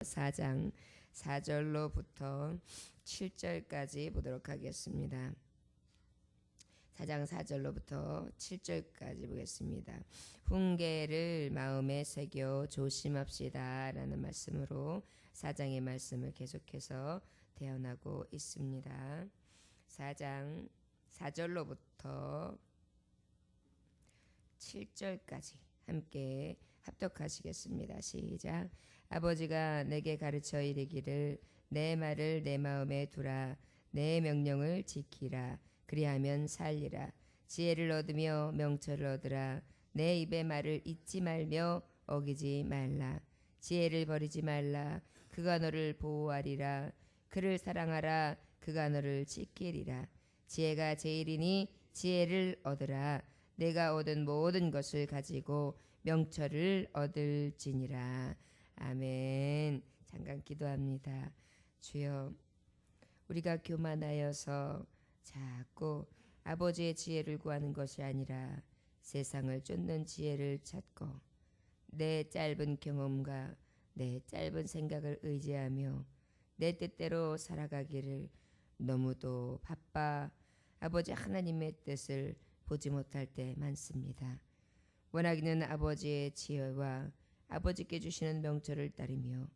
4장 4절로부터 7절까지 보도록 하겠습니다. 4장 4절로부터 7절까지 보겠습니다. 훈계를 마음에 새겨 조심합시다 라는 말씀으로 4장의 말씀을 계속해서 대언하고 있습니다. 4장 4절로부터 7절까지 함께 합독하시겠습니다. 시작. 아버지가 내게 가르쳐 이르기를 내 말을 내 마음에 두라. 내 명령을 지키라. 그리하면 살리라. 지혜를 얻으며 명철을 얻으라. 내 입의 말을 잊지 말며 어기지 말라. 지혜를 버리지 말라. 그가 너를 보호하리라. 그를 사랑하라. 그가 너를 지키리라. 지혜가 제일이니 지혜를 얻으라. 내가 얻은 모든 것을 가지고 명철을 얻을지니라 아멘. 잠깐 기도합니다. 주여, 우리가 교만하여서 자꾸 아버지의 지혜를 구하는 것이 아니라 세상을 쫓는 지혜를 찾고 내 짧은 경험과 내 짧은 생각을 의지하며 내 뜻대로 살아가기를 너무도 바빠 아버지 하나님의 뜻을 보지 못할 때 많습니다. 원하기는 아버지의 지혜와 아버지께 주시는 명철을 따르며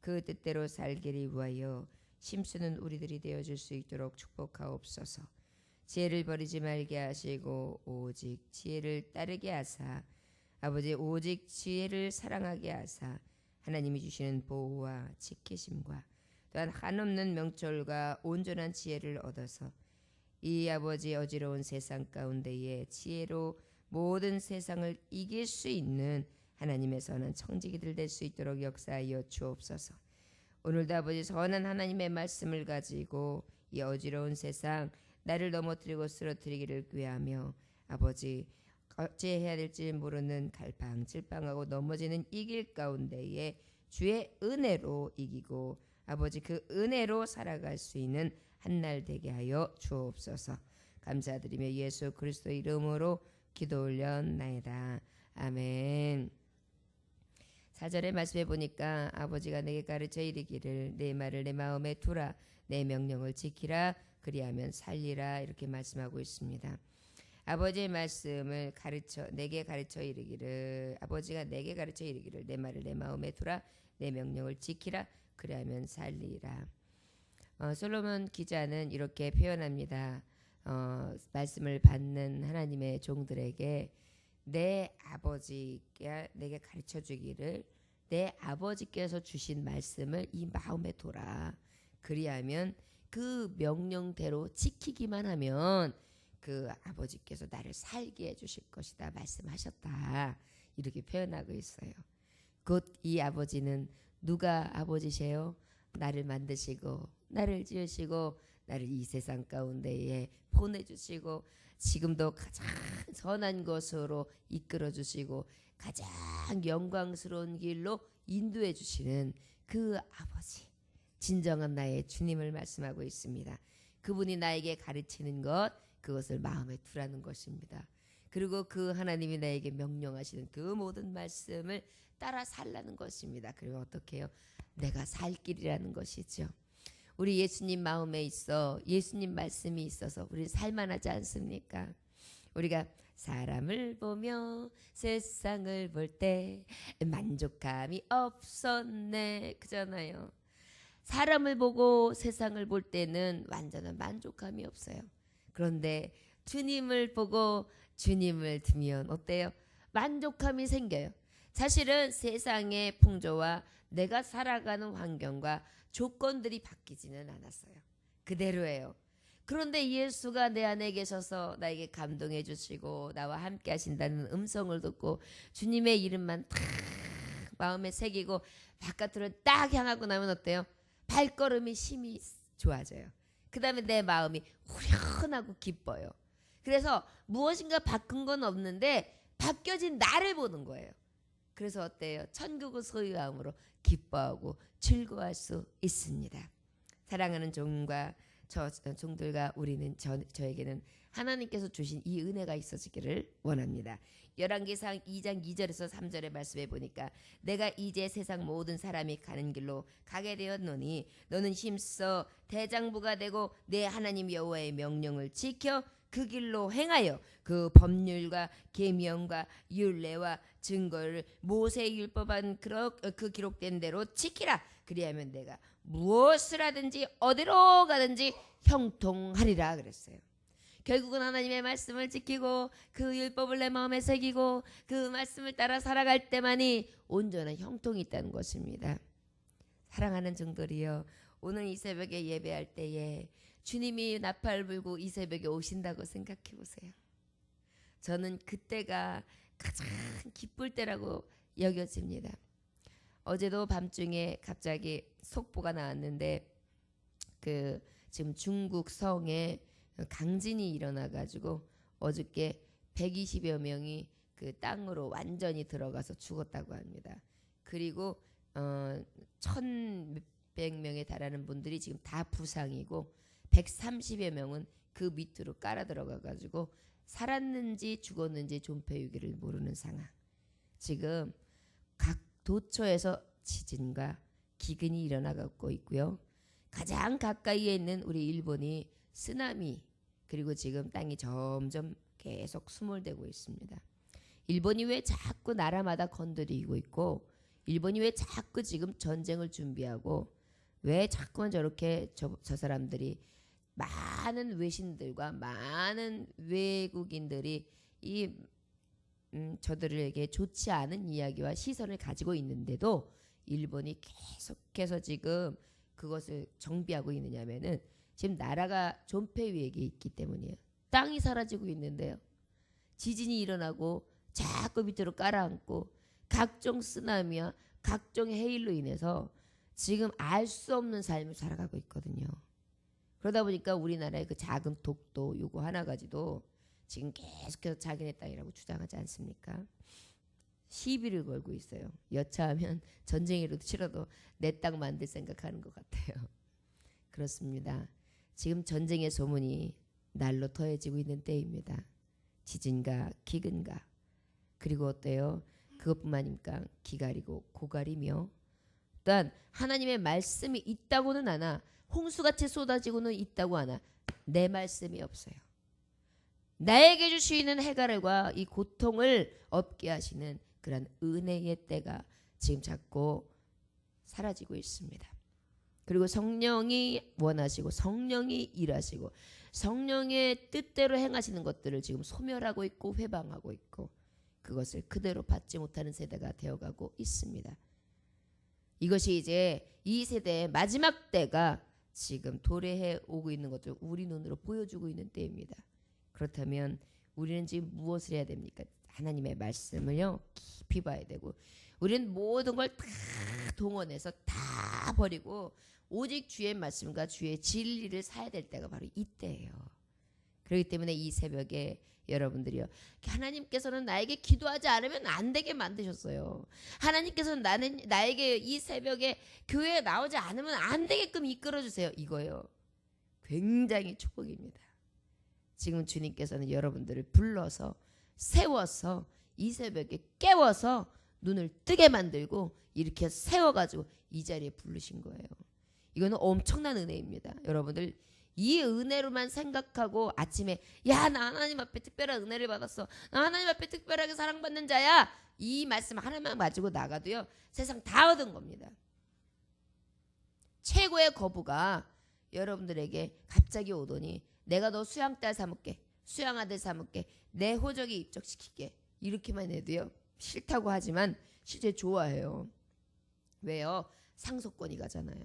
그 뜻대로 살기를 위하여 심쓰는 우리들이 되어 줄 수 있도록 축복하옵소서. 지혜를 버리지 말게 하시고 오직 지혜를 따르게 하사 아버지 오직 지혜를 사랑하게 하사 하나님이 주시는 보호와 지키심과 또한 한없는 명철과 온전한 지혜를 얻어서 이 아버지 어지러운 세상 가운데에 지혜로 모든 세상을 이길 수 있는 하나님의 선한 청지기들 될 수 있도록 역사하여 주옵소서. 오늘도 아버지 선한 하나님의 말씀을 가지고 이 어지러운 세상 나를 넘어뜨리고 쓰러뜨리기를 구하며 아버지 어찌해야 될지 모르는 갈팡질팡하고 넘어지는 이 길 가운데에 주의 은혜로 이기고 아버지 그 은혜로 살아갈 수 있는 한 날 되게 하여 주옵소서. 감사드리며 예수 그리스도 이름으로 기도 올렸나이다. 아멘. 사절의 말씀에 보니까 아버지가 내게 가르쳐 이르기를 내 말을 내 마음에 두라 내 명령을 지키라 그리하면 살리라 이렇게 말씀하고 있습니다. 아버지의 말씀을 가르쳐 내게 가르쳐 이르기를 아버지가 내게 가르쳐 이르기를 내 말을 내 마음에 두라 내 명령을 지키라 그리하면 살리라. 어, 솔로몬 기자는 이렇게 표현합니다. 어, 말씀을 받는 하나님의 종들에게 내 아버지가 내게 가르쳐 주기를 내 아버지께서 주신 말씀을 이 마음에 둬라. 그리하면 그 명령대로 지키기만 하면 그 아버지께서 나를 살게 해 주실 것이다 말씀하셨다. 이렇게 표현하고 있어요. 곧 이 아버지는 누가 아버지세요? 나를 만드시고 나를 지으시고 나를 이 세상 가운데에 보내주시고 지금도 가장 선한 것으로 이끌어 주시고 가장 영광스러운 길로 인도해 주시는 그 아버지 진정한 나의 주님을 말씀하고 있습니다. 그분이 나에게 가르치는 것 그것을 마음에 두라는 것입니다. 그리고 그 하나님이 나에게 명령하시는 그 모든 말씀을 따라 살라는 것입니다. 그리고 어떻게 해요? 내가 살 길이라는 것이죠. 우리 예수님 마음에 있어 예수님 말씀이 있어서 우리 살만하지 않습니까? 우리가 사람을 보며 세상을 볼 때 만족감이 없었네 그잖아요. 사람을 보고 세상을 볼 때는 완전한 만족감이 없어요. 그런데 주님을 보고 주님을 두면 어때요? 만족감이 생겨요. 사실은 세상의 풍조와 내가 살아가는 환경과 조건들이 바뀌지는 않았어요. 그대로예요. 그런데 예수가 내 안에 계셔서 나에게 감동해 주시고 나와 함께 하신다는 음성을 듣고 주님의 이름만 탁 마음에 새기고 바깥으로 딱 향하고 나면 어때요? 발걸음이 힘이 좋아져요. 그 다음에 내 마음이 후련하고 기뻐요. 그래서 무엇인가 바꾼 건 없는데 바뀌어진 나를 보는 거예요. 그래서 어때요? 천국을 소유함으로 기뻐하고 즐거워할 수 있습니다. 사랑하는 종과 저 종들과 우리는 저, 저에게는 하나님께서 주신 이 은혜가 있어지기를 원합니다. 열왕기상 2장 2절에서 3절의 말씀에 보니까 내가 이제 세상 모든 사람이 가는 길로 가게 되었노니 너는 힘써 대장부가 되고 내 하나님 여호와의 명령을 지켜 그 길로 행하여 그 법률과 계명과 율례와 증거를 모세의 율법한 그러- 그 기록된 대로 지키라 그리하면 내가 무엇을 하든지 어디로 가든지 형통하리라 그랬어요. 결국은 하나님의 말씀을 지키고 그 율법을 내 마음에 새기고 그 말씀을 따라 살아갈 때만이 온전한 형통이 있다는 것입니다. 사랑하는 종들이여 오늘 이 새벽에 예배할 때에 주님이 나팔 불고 이 새벽에 오신다고 생각해 보세요. 저는 그때가 가장 기쁠 때라고 여겨집니다. 어제도 밤중에 갑자기 속보가 나왔는데 그 지금 중국 성에 강진이 일어나 가지고 어저께 120여 명이 그 땅으로 완전히 들어가서 죽었다고 합니다. 그리고 어 1,100명에 달하는 분들이 지금 다 부상이고 130여 명은 그 밑으로 깔아 들어가 가지고 살았는지 죽었는지 존폐유기를 모르는 상황. 지금 각 도처에서 지진과 기근이 일어나고 있고요. 가장 가까이에 있는 우리 일본이 쓰나미 그리고 지금 땅이 점점 계속 수몰되고 있습니다. 일본이 왜 자꾸 나라마다 건드리고 있고 일본이 왜 자꾸 지금 전쟁을 준비하고 왜 자꾸만 저렇게 저, 저 사람들이 많은 외신들과 많은 외국인들이 이 음, 저들에게 좋지 않은 이야기와 시선을 가지고 있는데도 일본이 계속해서 지금 그것을 정비하고 있느냐면은 지금 나라가 존폐 위기에 있기 때문이에요. 땅이 사라지고 있는데요. 지진이 일어나고 자꾸 밑으로 깔아앉고 각종 쓰나미와 각종 해일로 인해서 지금 알 수 없는 삶을 살아가고 있거든요. 그러다 보니까 우리나라의 그 작은 독도 요거 하나 가지도 지금 계속해서 자기네 땅이라고 주장하지 않습니까? 시비를 걸고 있어요. 여차하면 전쟁이라도 치러도 내 땅 만들 생각하는 것 같아요. 그렇습니다. 지금 전쟁의 소문이 날로 더해지고 있는 때입니다. 지진과 기근과 그리고 어때요? 그것뿐만입니까? 기가리고 고가리며 또한 하나님의 말씀이 있다고는 하나 홍수같이 쏟아지고는 있다고 하나 내 말씀이 없어요. 나에게 주시는 해갈과 이 고통을 없게 하시는 그런 은혜의 때가 지금 자꾸 사라지고 있습니다. 그리고 성령이 원하시고 성령이 일하시고 성령의 뜻대로 행하시는 것들을 지금 소멸하고 있고 회방하고 있고 그것을 그대로 받지 못하는 세대가 되어가고 있습니다. 이것이 이제 이 세대의 마지막 때가 지금 도래해 오고 있는 것을 우리 눈으로 보여주고 있는 때입니다. 그렇다면 우리는 지금 무엇을 해야 됩니까? 하나님의 말씀을요 깊이 봐야 되고 우리는 모든 걸 다 동원해서 다 버리고 오직 주의 말씀과 주의 진리를 사야 될 때가 바로 이때예요. 그렇기 때문에 이 새벽에 여러분들이요. 하나님께서는 나에게 기도하지 않으면 안 되게 만드셨어요. 하나님께서는 나는 나에게 이 새벽에 교회에 나오지 않으면 안 되게끔 이끌어 주세요. 이거요. 굉장히 축복입니다. 지금 주님께서는 여러분들을 불러서 세워서 이 새벽에 깨워서 눈을 뜨게 만들고 이렇게 세워 가지고 이 자리에 부르신 거예요. 이거는 엄청난 은혜입니다. 여러분들 이 은혜로만 생각하고 아침에 야 나 하나님 앞에 특별한 은혜를 받았어. 나 하나님 앞에 특별하게 사랑받는 자야. 이 말씀 하나만 가지고 나가도요 세상 다 얻은 겁니다. 최고의 거부가 여러분들에게 갑자기 오더니 내가 너 수양딸 삼을게 수양아들 삼을게 내 호적에 입적시킬게 이렇게만 해도요 싫다고 하지만 실제 좋아해요. 왜요? 상속권이 가잖아요.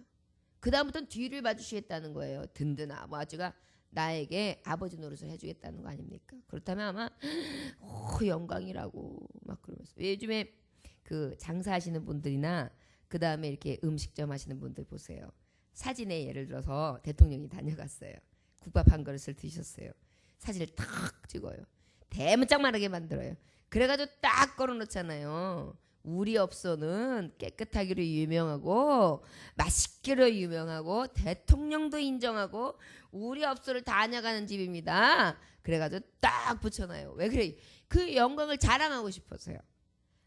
그 다음부터는 뒤를 봐주시겠다는 거예요. 든든 아버지가 나에게 아버지 노릇을 해주겠다는 거 아닙니까? 그렇다면 아마 오, 영광이라고 막 그러면서 요즘에 그 장사하시는 분들이나 그 다음에 이렇게 음식점 하시는 분들 보세요. 사진에 예를 들어서 대통령이 다녀갔어요. 국밥 한 그릇을 드셨어요. 사진을 탁 찍어요. 대문짝만하게 만들어요. 그래가지고 딱 걸어놓잖아요. 우리 업소는 깨끗하기로 유명하고 맛있기로 유명하고 대통령도 인정하고 우리 업소를 다녀가는 집입니다. 그래가지고 딱 붙여놔요. 왜 그래? 그 영광을 자랑하고 싶어서요.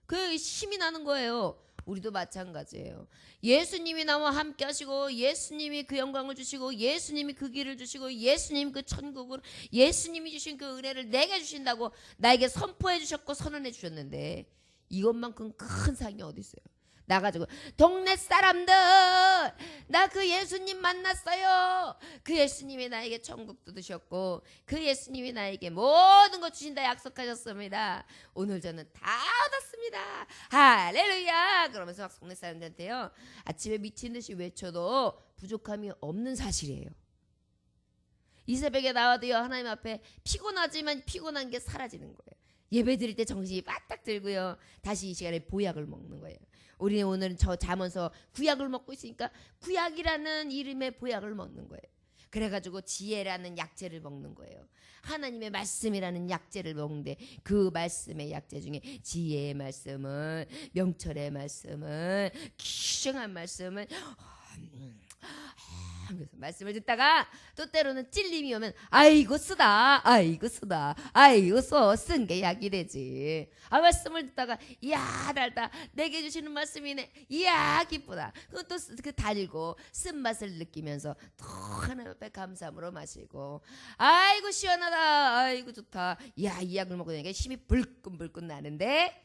그 힘이 나는 거예요. 우리도 마찬가지예요. 예수님이 나와 함께 하시고 예수님이 그 영광을 주시고 예수님이 그 길을 주시고 예수님 그 천국을 예수님이 주신 그 은혜를 내게 주신다고 나에게 선포해 주셨고 선언해 주셨는데 이것만큼 큰 상이 어디 있어요? 나가지고 동네 사람들 나 그 예수님 만났어요. 그 예수님이 나에게 천국도 주셨고 그 예수님이 나에게 모든 것 주신다 약속하셨습니다. 오늘 저는 다 얻었습니다. 할렐루야. 그러면서 막 동네 사람들한테요. 아침에 미친 듯이 외쳐도 부족함이 없는 사실이에요. 이 새벽에 나와도요 하나님 앞에 피곤하지만 피곤한 게 사라지는 거예요. 예배 드릴 때 정신이 빠딱 들고요. 다시 이 시간에 보약을 먹는 거예요. 우리는 오늘은 저 자면서 구약을 먹고 있으니까 구약이라는 이름의 보약을 먹는 거예요. 그래가지고 지혜라는 약재를 먹는 거예요. 하나님의 말씀이라는 약재를 먹는데 그 말씀의 약재 중에 지혜의 말씀은 명철의 말씀은 귀중한 말씀은 하면서 말씀을 듣다가 또 때로는 찔림이 오면 아이고 쓰다 아이고 쓰다 아이고 써 쓴 게 약이 되지. 아 말씀을 듣다가 이야 달다. 내게 주시는 말씀이네. 이야 기쁘다. 그것도 그 달고 쓴맛을 느끼면서 또 하나님 앞에 감사함으로 마시고 아이고 시원하다 아이고 좋다. 이야 이 약을 먹고 나니까 힘이 불끈불끈 나는데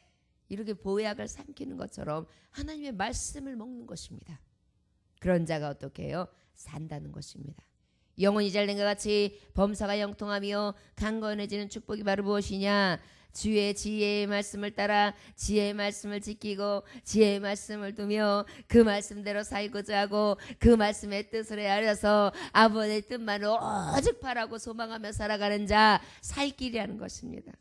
이렇게 보약을 삼키는 것처럼 하나님의 말씀을 먹는 것입니다. 그런 자가 어떻게 해요? 산다는 것입니다. 영혼이 잘된 것 같이 범사가 영통하며 강건해지는 축복이 바로 무엇이냐? 주의 지혜의 말씀을 따라 지혜의 말씀을 지키고 지혜의 말씀을 두며 그 말씀대로 살고자 하고 그 말씀의 뜻을 헤아려서 아버지의 뜻만을 오직 바라고 소망하며 살아가는 자 살 길이라는 것입니다.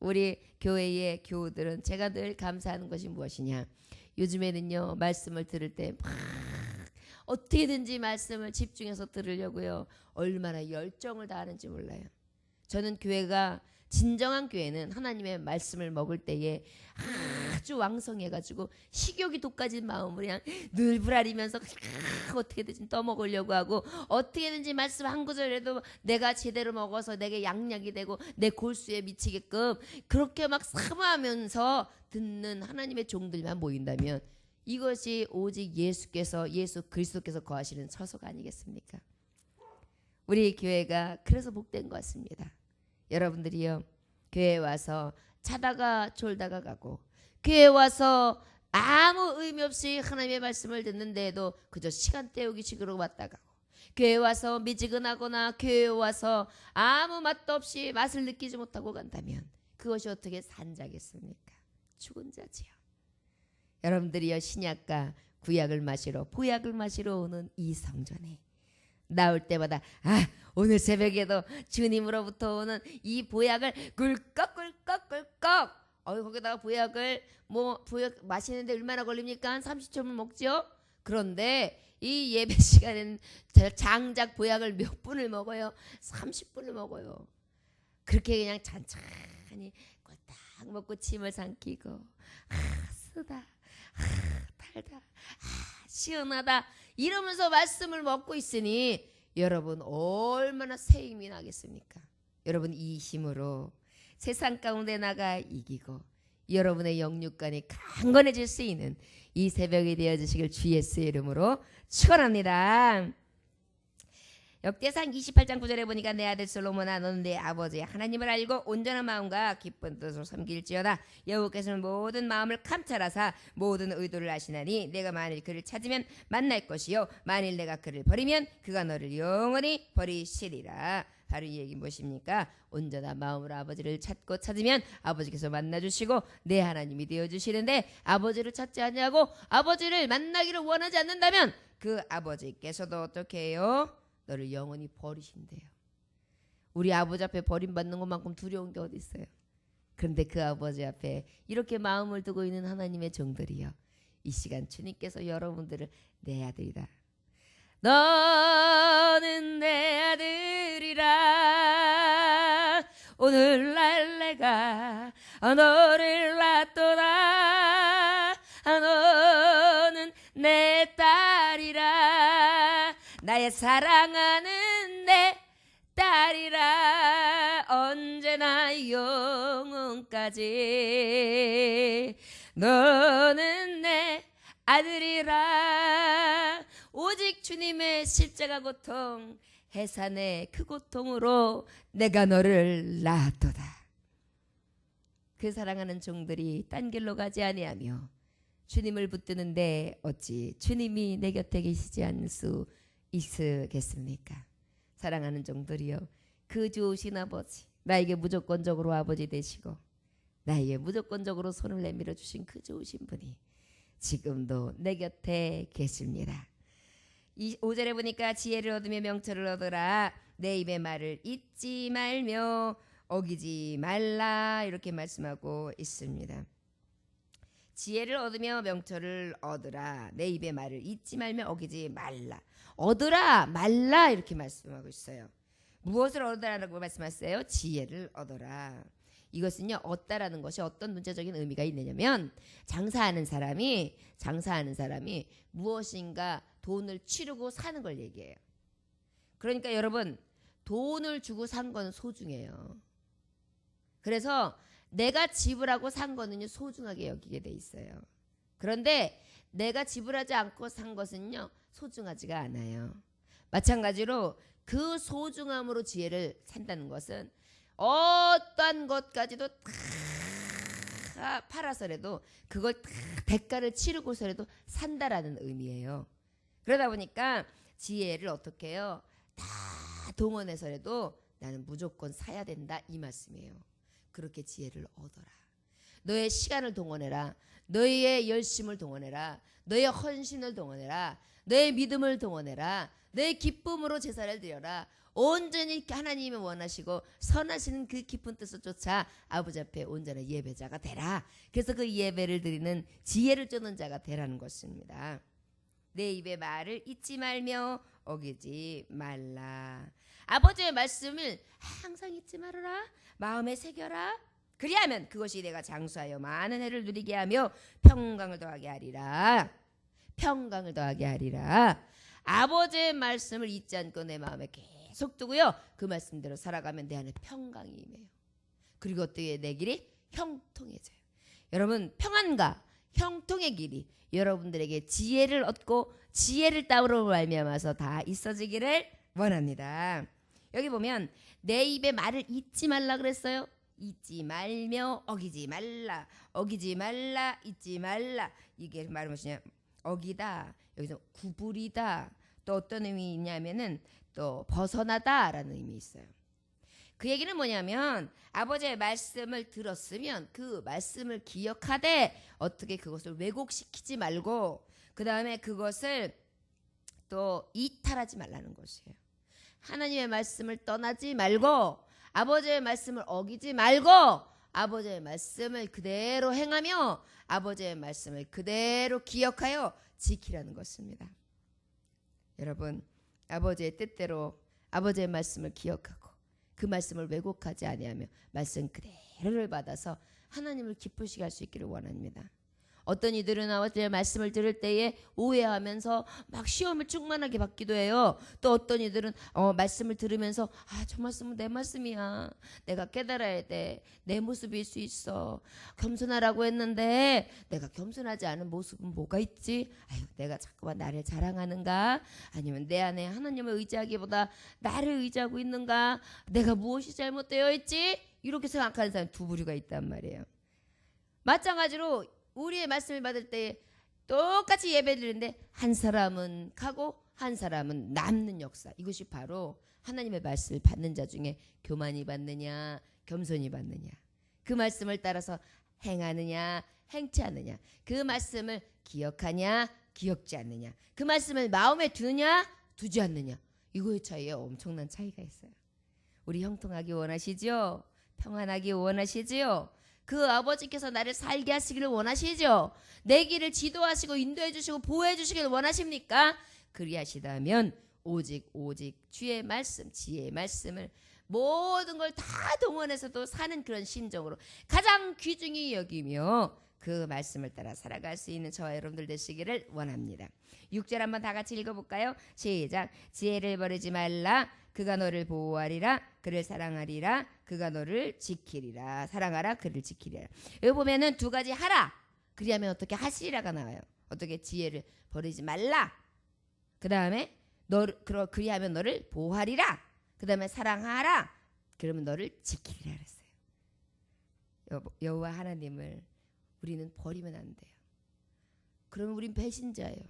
우리 교회의 교우들은 제가 늘 감사하는 것이 무엇이냐? 요즘에는요 말씀을 들을 때막 어떻게든지 말씀을 집중해서 들으려고요. 얼마나 열정을 다하는지 몰라요. 저는 교회가 진정한 교회는 하나님의 말씀을 먹을 때에 아주 왕성해가지고 식욕이 돋가진 마음으로 그냥 늘 불아리면서 어떻게든지 떠먹으려고 하고 어떻게든지 말씀 한 구절이라도 내가 제대로 먹어서 내게 양약이 되고 내 골수에 미치게끔 그렇게 막 사모하면서 듣는 하나님의 종들만 모인다면 이것이 오직 예수께서 예수 그리스도께서 거하시는 처소가 아니겠습니까? 우리 교회가 그래서 복된 것 같습니다. 여러분들이요 교회 와서 자다가 졸다가 가고 교회 와서 아무 의미 없이 하나님의 말씀을 듣는데도 그저 시간 때우기 식으로 왔다 가고 교회 와서 미지근하거나 교회 와서 아무 맛도 없이 맛을 느끼지 못하고 간다면 그것이 어떻게 산자겠습니까? 죽은 자지요. 여러분들이요 신약과 구약을 마시러 보약을 마시러 오는 이 성전에 나올 때마다 아 오늘 새벽에도 주님으로부터 오는 이 보약을 꿀꺽꿀꺽 꿀꺽 어 거기다가 보약을 뭐 보약 마시는데 얼마나 걸립니까? 한 30초면 먹죠? 그런데 이 예배 시간에는 장작 보약을 몇 분을 먹어요? 30분을 먹어요. 그렇게 그냥 찬찬히 꼴딱 먹고 침을 삼키고 아 쓰다 달다. 아, 시원하다. 이러면서 말씀을 먹고 있으니 여러분 얼마나 새 힘이 나겠습니까? 여러분 이 힘으로 세상 가운데 나가 이기고 여러분의 영육간이 강건해질 수 있는 이 새벽이 되어 주시길 주 예수의 이름으로 축원합니다. 역대상 28장 9절에 보니까 내 아들 솔로몬아 너는 내 아버지 하나님을 알고 온전한 마음과 기쁜 뜻으로 섬길지어다 여호께서는 모든 마음을 감찰하사 모든 의도를 아시나니 내가 만일 그를 찾으면 만날 것이요 만일 내가 그를 버리면 그가 너를 영원히 버리시리라 바로 이 얘기 무엇입니까? 온전한 마음으로 아버지를 찾고 찾으면 아버지께서 만나주시고 내 하나님이 되어주시는데 아버지를 찾지 않냐고 아버지를 만나기를 원하지 않는다면 그 아버지께서도 어떻게 해요? 너를 영원히 버리신대요. 우리 아버지 앞에 버림받는 것만큼 두려운 게 어디 있어요? 그런데 그 아버지 앞에 이렇게 마음을 두고 있는 하나님의 종들이요. 이 시간 주님께서 여러분들을 내 아들이다. 너는 내 아들이라 오늘날 내가 너를 낳도다 사랑하는 내 딸이라 언제나 영원까지 너는 내 아들이라 오직 주님의 십자가 고통 해산의 그 고통으로 내가 너를 낳았도다. 그 사랑하는 종들이 딴 길로 가지 아니하며 주님을 붙드는데 어찌 주님이 내 곁에 계시지 않을 수 있으겠습니까? 사랑하는 종들이여 그 좋으신 아버지 나에게 무조건적으로 아버지 되시고 나에게 무조건적으로 손을 내밀어 주신 그 좋으신 분이 지금도 내 곁에 계십니다. 이 5절에 보니까 지혜를 얻으며 명철을 얻으라 내 입의 말을 잊지 말며 어기지 말라 이렇게 말씀하고 있습니다. 지혜를 얻으며 명철을 얻으라 내 입의 말을 잊지 말며 어기지 말라 얻으라 말라 이렇게 말씀하고 있어요. 무엇을 얻으라고 말씀하세요? 지혜를 얻어라. 이것은요 얻다라는 것이 어떤 문제적인 의미가 있느냐면 장사하는 사람이 장사하는 사람이 무엇인가 돈을 치르고 사는 걸 얘기해요. 그러니까 여러분 돈을 주고 산 건 소중해요. 그래서 내가 지불하고 산 거는요 소중하게 여기게 돼 있어요. 그런데 내가 지불하지 않고 산 것은요 소중하지가 않아요. 마찬가지로 그 소중함으로 지혜를 산다는 것은 어떠한 것까지도 다 팔아서라도 그걸 다 대가를 치르고서라도 산다라는 의미예요. 그러다 보니까 지혜를 어떻게 해요? 다 동원해서라도 나는 무조건 사야 된다 이 말씀이에요. 그렇게 지혜를 얻어라. 너의 시간을 동원해라. 너의 열심을 동원해라. 너의 헌신을 동원해라. 너의 믿음을 동원해라. 너의 기쁨으로 제사를 드려라. 온전히 하나님이 원하시고 선하시는 그 깊은 뜻을 쫓아 아버지 앞에 온전한 예배자가 되라. 그래서 그 예배를 드리는 지혜를 쫓는 자가 되라는 것입니다. 내 입의 말을 잊지 말며 어기지 말라. 아버지의 말씀을 항상 잊지 말아라. 마음에 새겨라. 그리하면 그것이 내가 장수하여 많은 해를 누리게 하며 평강을 더하게 하리라. 평강을 더하게 하리라. 아버지의 말씀을 잊지 않고 내 마음에 계속 두고요. 그 말씀대로 살아가면 내 안에 평강이 임해요. 그리고 또내 길이 형통해져요. 여러분 평안과 형통의 길이 여러분들에게 지혜를 얻고 지혜를 따으로 말미암아서 다 있어지기를 원합니다. 여기 보면 내 입의 말을 잊지 말라 그랬어요. 잊지 말며 어기지 말라 어기지 말라 잊지 말라 이게 말은 무엇이냐 어기다 여기서 구부리다 또 어떤 의미 있냐면은 또 벗어나다라는 의미 있어요. 그 얘기는 뭐냐면 아버지의 말씀을 들었으면 그 말씀을 기억하되 어떻게 그것을 왜곡시키지 말고 그 다음에 그것을 또 이탈하지 말라는 것이에요. 하나님의 말씀을 떠나지 말고 아버지의 말씀을 어기지 말고 아버지의 말씀을 그대로 행하며 아버지의 말씀을 그대로 기억하여 지키라는 것입니다. 여러분 아버지의 뜻대로 아버지의 말씀을 기억하고 그 말씀을 왜곡하지 아니하며 말씀 그대로를 받아서 하나님을 기쁘시게 할 수 있기를 원합니다. 어떤 이들은 아버지의 말씀을 들을 때에 오해하면서 막 시험을 충만하게 받기도 해요. 또 어떤 이들은 어, 말씀을 들으면서 아, 저 말씀은 내 말씀이야. 내가 깨달아야 돼. 내 모습일 수 있어. 겸손하라고 했는데 내가 겸손하지 않은 모습은 뭐가 있지? 아유, 내가 자꾸만 나를 자랑하는가? 아니면 내 안에 하나님을 의지하기보다 나를 의지하고 있는가? 내가 무엇이 잘못되어 있지? 이렇게 생각하는 사람 두 부류가 있단 말이에요. 마찬가지로 우리의 말씀을 받을 때 똑같이 예배 드리는데 한 사람은 가고 한 사람은 남는 역사. 이것이 바로 하나님의 말씀을 받는 자 중에 교만이 받느냐, 겸손이 받느냐. 그 말씀을 따라서 행하느냐, 행치 않느냐. 그 말씀을 기억하냐, 기억지 않느냐. 그 말씀을 마음에 두느냐, 두지 않느냐. 이거의 차이에 엄청난 차이가 있어요. 우리 형통하기 원하시죠? 평안하기 원하시지요? 그 아버지께서 나를 살게 하시기를 원하시죠? 내 길을 지도하시고 인도해 주시고 보호해 주시기를 원하십니까? 그리하시다면 오직 오직 주의 말씀, 지혜의 말씀을 모든 걸 다 동원해서도 사는 그런 심정으로 가장 귀중히 여기며 그 말씀을 따라 살아갈 수 있는 저와 여러분들 되시기를 원합니다. 6절 한번 다 같이 읽어볼까요? 시작. 지혜를 버리지 말라. 그가 너를 보호하리라. 그를 사랑하리라. 그가 너를 지키리라. 사랑하라. 그를 지키리라. 여기 보면은 두 가지 하라. 그리하면 어떻게 하시리라가 나와요. 어떻게 지혜를 버리지 말라. 그 다음에 그러 그리하면 너를 보호하리라. 그 다음에 사랑하라. 그러면 너를 지키리라 그랬어요. 여- 여호와 하나님을 우리는 버리면 안 돼요. 그러면 우린 배신자예요.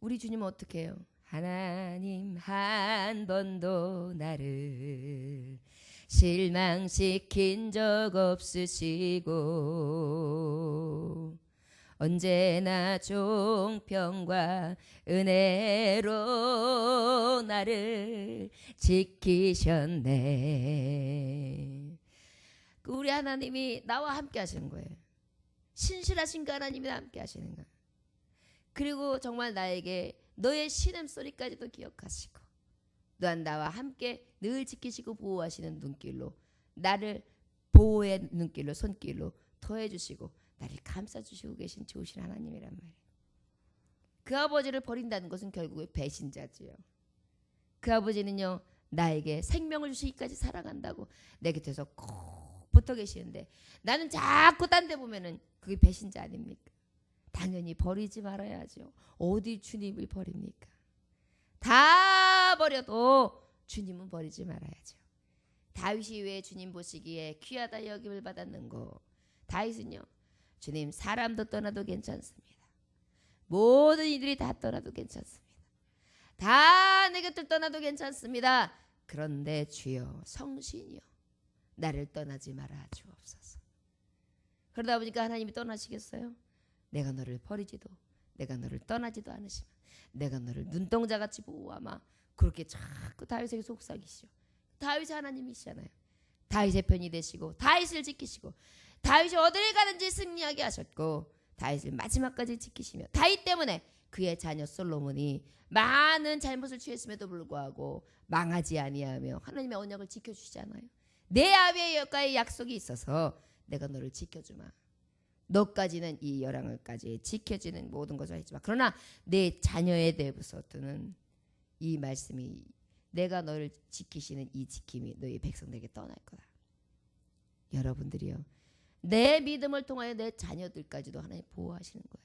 우리 주님은 어떻게 해요? 하나님 한 번도 나를 실망시킨 적 없으시고 언제나 종평과 은혜로 나를 지키셨네. 그 우리 하나님이 나와 함께 하시는 거예요. 신실하신 그 하나님이 함께 하시는 거예요. 그리고 정말 나에게 너의 신음 소리까지도 기억하시고 또한 나와 함께 늘 지키시고 보호하시는 눈길로 나를 보호의 눈길로 손길로 토해 주시고 나를 감싸 주시고 계신 좋으신 하나님이란 말이에요. 그 아버지를 버린다는 것은 결국에 배신자지요. 그 아버지는요 나에게 생명을 주시기까지 사랑한다고 내 곁에서 꼭 붙어 계시는데 나는 자꾸 딴 데 보면은 그게 배신자 아닙니까? 당연히 버리지 말아야죠. 어디 주님을 버립니까? 다 버려도 주님은 버리지 말아야죠. 다윗이 왜 주님 보시기에 귀하다 여김을 받았는 거? 다윗은요. 주님 사람도 떠나도 괜찮습니다. 모든 이들이 다 떠나도 괜찮습니다. 다 내 곁을 떠나도 괜찮습니다. 그런데 주여 성신이여 나를 떠나지 말아 주옵소서. 그러다 보니까 하나님이 떠나시겠어요? 내가 너를 버리지도 내가 너를 떠나지도 않으시면 내가 너를 눈동자같이 보호하마 그렇게 자꾸 다윗에게 속삭이시죠. 다윗이 하나님이시잖아요. 다윗의 편이 되시고 다윗을 지키시고 다윗이 어디를 가든지 승리하게 하셨고 다윗을 마지막까지 지키시며 다윗 때문에 그의 자녀 솔로몬이 많은 잘못을 취했음에도 불구하고 망하지 아니하며 하나님의 언약을 지켜주시잖아요. 내 아비의 여가의 약속이 있어서 내가 너를 지켜주마. 너까지는 이 열왕을까지 지켜지는 모든 것을 했지만 그러나 내 자녀에 대해서는 이 말씀이 내가 너를 지키시는 이 지킴이 너희 백성들에게 떠날 거다. 여러분들이요. 내 믿음을 통하여 내 자녀들까지도 하나님 보호하시는 거예요.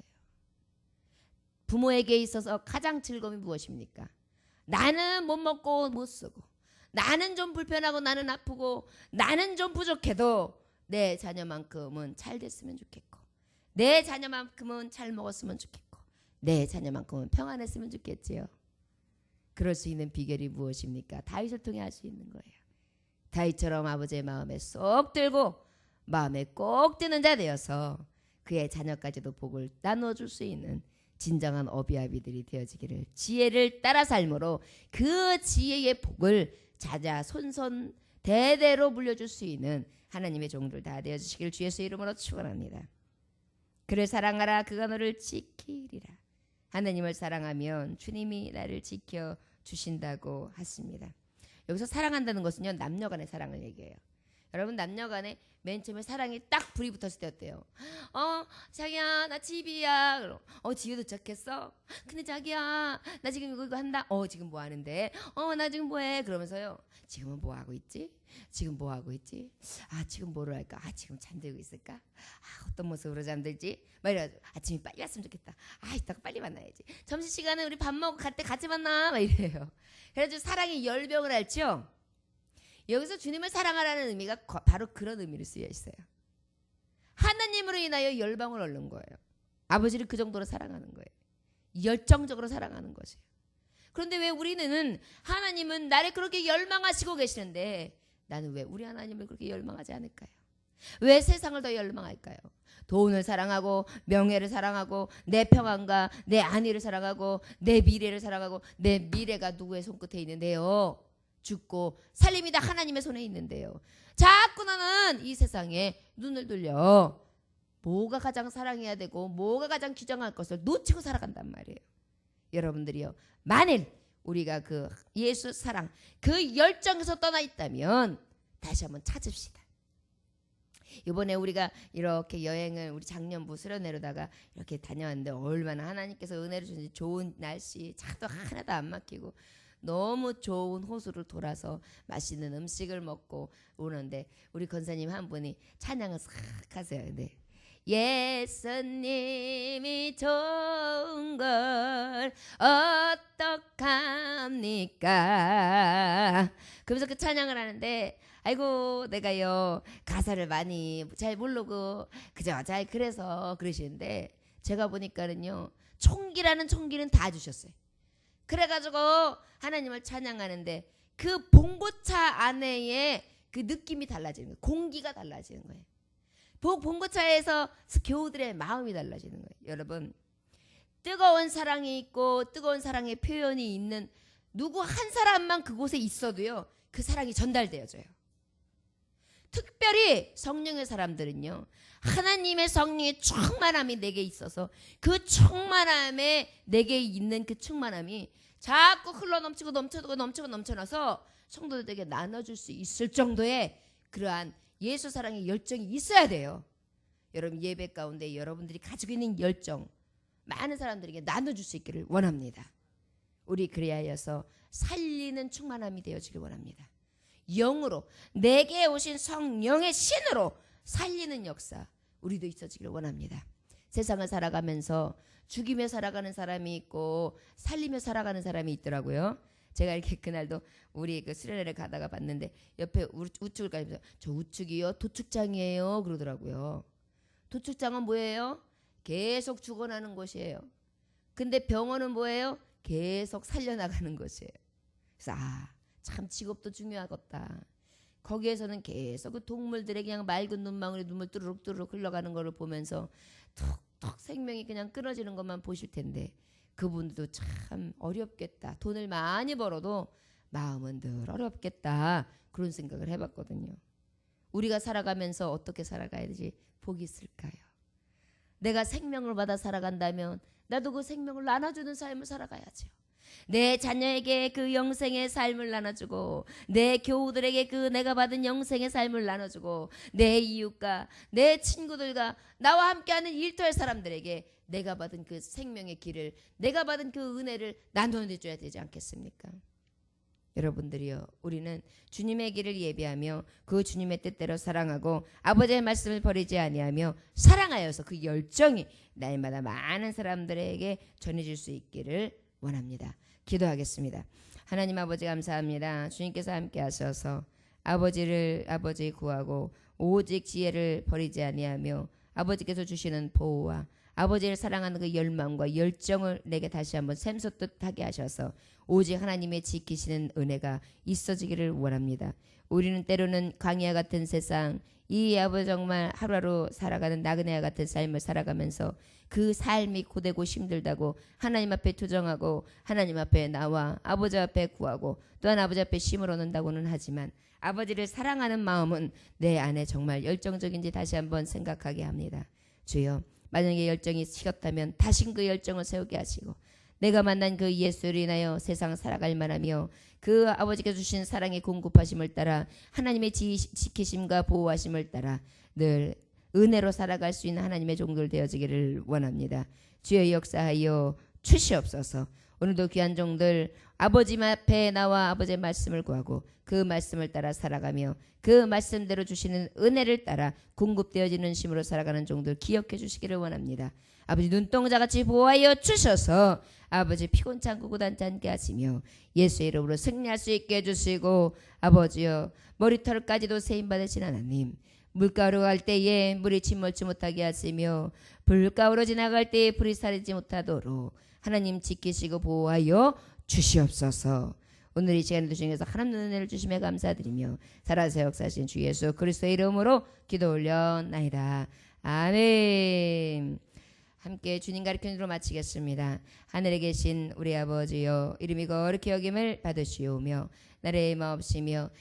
부모에게 있어서 가장 즐거움이 무엇입니까? 나는 못 먹고 못 쓰고 나는 좀 불편하고 나는 아프고 나는 좀 부족해도 내 자녀만큼은 잘 됐으면 좋겠고 내 자녀만큼은 잘 먹었으면 좋겠고 내 자녀만큼은 평안했으면 좋겠지요. 그럴 수 있는 비결이 무엇입니까? 다윗을 통해 할 수 있는 거예요. 다윗처럼 아버지의 마음에 쏙 들고 마음에 꼭 드는 자 되어서 그의 자녀까지도 복을 나누어 줄 수 있는 진정한 어비아비들이 되어지기를 지혜를 따라 삶으로 그 지혜의 복을 자자 손손 대대로 물려줄 수 있는 하나님의 종들 다 되어 주시길 주 예수 이름으로 축원합니다. 그를 사랑하라 그가 너를 지키리라. 하나님을 사랑하면 주님이 나를 지켜 주신다고 하십니다. 여기서 사랑한다는 것은요 남녀간의 사랑을 얘기해요. 여러분 남녀간에 맨 처음에 사랑이 딱 불이 붙었을 때 어때요? 어 자기야 나 집이야. 그럼 어 집에 도착했어. 근데 자기야 나 지금 이거 이거 한다. 어 지금 뭐 하는데? 어 나 지금 뭐해? 그러면서요 지금은 뭐 하고 있지? 지금 뭐 하고 있지? 아 지금 뭐를 할까? 아 지금 잠들고 있을까? 아 어떤 모습으로 잠들지? 막 이래가지고 아침이 빨리 왔으면 좋겠다. 아 이따가 빨리 만나야지. 점심 시간에 우리 밥 먹고 갈 때 같이 만나. 막 이래요. 그래가지고 사랑이 열병을 앓죠. 여기서 주님을 사랑하라는 의미가 거- 바로 그런 의미로 쓰여 있어요. 하나님으로 인하여 열방을 얻는 거예요. 아버지를 그 정도로 사랑하는 거예요. 열정적으로 사랑하는 거죠. 그런데 왜 우리는 하나님은 나를 그렇게 열망하시고 계시는데 나는 왜 우리 하나님을 그렇게 열망하지 않을까요? 왜 세상을 더 열망할까요? 돈을 사랑하고 명예를 사랑하고 내 평안과 내 안위를 사랑하고 내 미래를 사랑하고 내 미래가 누구의 손끝에 있는데요. 죽고 살림이 다 하나님의 손에 있는데요. 자꾸 나는 이 세상에 눈을 돌려 뭐가 가장 사랑해야 되고 뭐가 가장 규정할 것을 놓치고 살아간단 말이에요. 여러분들이요. 만일 우리가 그 예수 사랑 그 열정에서 떠나 있다면 다시 한번 찾읍시다. 이번에 우리가 이렇게 여행을 우리 작년부 수련회로다가 이렇게 다녀왔는데 얼마나 하나님께서 은혜를 주는지 좋은 날씨 차도 하나도 안 막히고 너무 좋은 호수를 돌아서 맛있는 음식을 먹고 오는데 우리 건사님 한 분이 찬양을 싹 하세요. 근데 예수님이 좋은 걸 어떡합니까? 그러면서 그 찬양을 하는데 아이고 내가요 가사를 많이 잘 모르고 그저 잘 그래서 그러시는데 제가 보니까는요 총기라는 총기는 다 주셨어요. 그래가지고 하나님을 찬양하는데 그 봉고차 안에의 그 느낌이 달라지는 거예요. 공기가 달라지는 거예요. 복 봉고차에서 교우들의 마음이 달라지는 거예요. 여러분 뜨거운 사랑이 있고 뜨거운 사랑의 표현이 있는 누구 한 사람만 그곳에 있어도요 그 사랑이 전달되어져요. 특별히 성령의 사람들은요 하나님의 성령의 충만함이 내게 있어서 그 충만함에 내게 있는 그 충만함이 자꾸 흘러 넘치고 넘쳐고 넘치고 넘쳐나서 성도들에게 나눠줄 수 있을 정도의 그러한 예수 사랑의 열정이 있어야 돼요. 여러분 예배 가운데 여러분들이 가지고 있는 열정 많은 사람들에게 나눠줄 수 있기를 원합니다. 우리 해서 살리는 충만함이 되어지길 원합니다. 영으로 내게 오신 성령의 신으로 살리는 역사 우리도 있어지길 원합니다. 세상을 살아가면서 죽이며 살아가는 사람이 있고 살리며 살아가는 사람이 있더라고요. 제가 이렇게 그날도 우리 그 수련회를 가다가 봤는데 옆에 우- 우측을 가면서 저 우측이요 도축장이에요 그러더라고요. 도축장은 뭐예요? 계속 죽어나는 곳이에요. 근데 병원은 뭐예요? 계속 살려나가는 곳이에요. 그래서 아, 참 직업도 중요하겠다. 거기에서는 계속 그 동물들의 그냥 맑은 눈망울에 눈물 뚜루룩 뚜루룩 흘러가는 거를 보면서 툭툭 생명이 그냥 끊어지는 것만 보실 텐데 그분도 참 어렵겠다. 돈을 많이 벌어도 마음은 늘 어렵겠다. 그런 생각을 해봤거든요. 우리가 살아가면서 어떻게 살아가야 되지? 복이 있을까요? 내가 생명을 받아 살아간다면 나도 그 생명을 나눠주는 삶을 살아가야죠. 내 자녀에게 그 영생의 삶을 나눠주고 내 교우들에게 그 내가 받은 영생의 삶을 나눠주고 내 이웃과 내 친구들과 나와 함께하는 일터의 사람들에게 내가 받은 그 생명의 길을 내가 받은 그 은혜를 나눠줘야 되지 않겠습니까? 여러분들이요, 우리는 주님의 길을 예비하며 그 주님의 뜻대로 사랑하고 아버지의 말씀을 버리지 아니하며 사랑하여서 그 열정이 날마다 많은 사람들에게 전해질 수 있기를 원합니다. 기도하겠습니다. 하나님 아버지 감사합니다. 주님께서 함께 하셔서 아버지를 아버지 구하고 오직 지혜를 버리지 아니하며 아버지께서 주시는 보호와 아버지를 사랑하는 그 열망과 열정을 내게 다시 한번 샘솟듯 하게 하셔서 오직 하나님의 지키시는 은혜가 있어지기를 원합니다. 우리는 때로는 광야 같은 세상 이 아버지 정말 하루하루 살아가는 나그네와 같은 삶을 살아가면서 그 삶이 고되고 힘들다고 하나님 앞에 투정하고 하나님 앞에 나와 아버지 앞에 구하고 또한 아버지 앞에 심을 얻는다고는 하지만 아버지를 사랑하는 마음은 내 안에 정말 열정적인지 다시 한번 생각하게 합니다. 주여 만약에 열정이 식었다면 다신 그 열정을 세우게 하시고 내가 만난 그 예수를 인하여 세상 살아갈 만하며 그 아버지께서 주신 사랑의 공급하심을 따라 하나님의 지, 지키심과 보호하심을 따라 늘 은혜로 살아갈 수 있는 하나님의 종들 되어지기를 원합니다. 주의 역사하여 주시옵소서. 오늘도 귀한 종들 아버지 앞에 나와 아버지의 말씀을 구하고 그 말씀을 따라 살아가며 그 말씀대로 주시는 은혜를 따라 공급되어지는 심으로 살아가는 종들 기억해 주시기를 원합니다. 아버지 눈동자같이 보호하여 주셔서 아버지 않고 고단치 않게 하시며 예수의 이름으로 승리할 수 있게 해주시고 아버지여 머리털까지도 세임받으신 하나님 물가로 갈 때에 물이 침몰치 못하게 하시며 불가로 지나갈 때에 불이 사리지 못하도록 하나님 지키시고 보호하여 주시옵소서. 오늘 이 시간 중에서 하나님 은혜를 주심에 감사드리며 살아서 역사하신 주 예수 그리스도의 이름으로 기도 올려나이다. 아멘. 함께 주님 가르치는 대로 마치겠습니다. 하늘에 계신 우리 아버지여 이름이 거룩히 여김을 받으시오며 나라의 마옵시며